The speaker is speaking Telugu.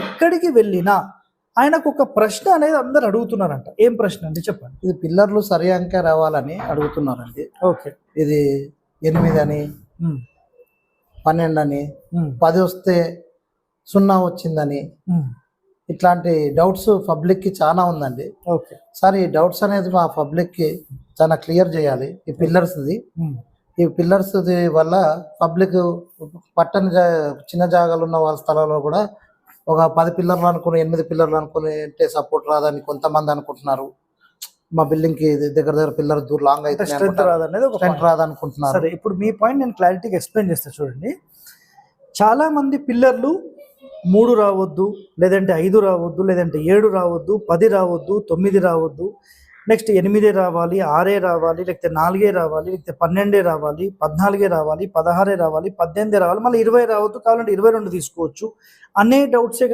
ఎక్కడికి వెళ్ళినా ఆయనకు ఒక ప్రశ్న అనేది అందరు అడుగుతున్నారంట. ఏం ప్రశ్న అండి? చెప్పండి. ఇది పిల్లర్లు సరి అంకె రావాలని అడుగుతున్నారండి. ఓకే. ఇది ఎనిమిది అని పన్నెండు అని పది వస్తే సున్నా వచ్చిందని. ఇట్లాంటి డౌట్స్ పబ్లిక్కి చాలా ఉందండి. ఓకే. సార్ ఈ డౌట్స్ అనేది మా పబ్లిక్కి చాలా క్లియర్ చేయాలి. ఈ పిల్లర్స్ది. ఈ పిల్లర్స్ వల్ల పబ్లిక్ పట్టణ చిన్న జాగాలు ఉన్న వాళ్ళ స్థలాల్లో కూడా ఒక పది పిల్లర్లు అనుకుని ఎనిమిది పిల్లర్లు అనుకుని అంటే సపోర్ట్ రాదని కొంతమంది అనుకుంటున్నారు. మా బిల్డింగ్కి దగ్గర దగ్గర పిల్లర్ దూరం లాంగ్ అయితే స్ట్రెంత్ రాదనేది ఒక స్ట్రెంత్. రాదనుకుంటున్నారు. సరే ఇప్పుడు మీ పాయింట్ నేను క్లారిటీగా ఎక్స్ప్లెయిన్ చేస్తా చూడండి. చాలా మంది పిల్లర్లు మూడు రావద్దు లేదంటే ఐదు రావద్దు లేదంటే ఏడు రావద్దు పది రావద్దు తొమ్మిది రావద్దు. నెక్స్ట్ ఎనిమిదే రావాలి ఆరే రావాలి లేకపోతే నాలుగే రావాలి లేకపోతే పన్నెండే రావాలి పద్నాలుగే రావాలి పదహారే రావాలి పద్దెనిమిదే రావాలి మళ్ళీ ఇరవై రావద్దు కావాలంటే ఇరవై రెండు తీసుకోవచ్చు. అనే డౌట్సే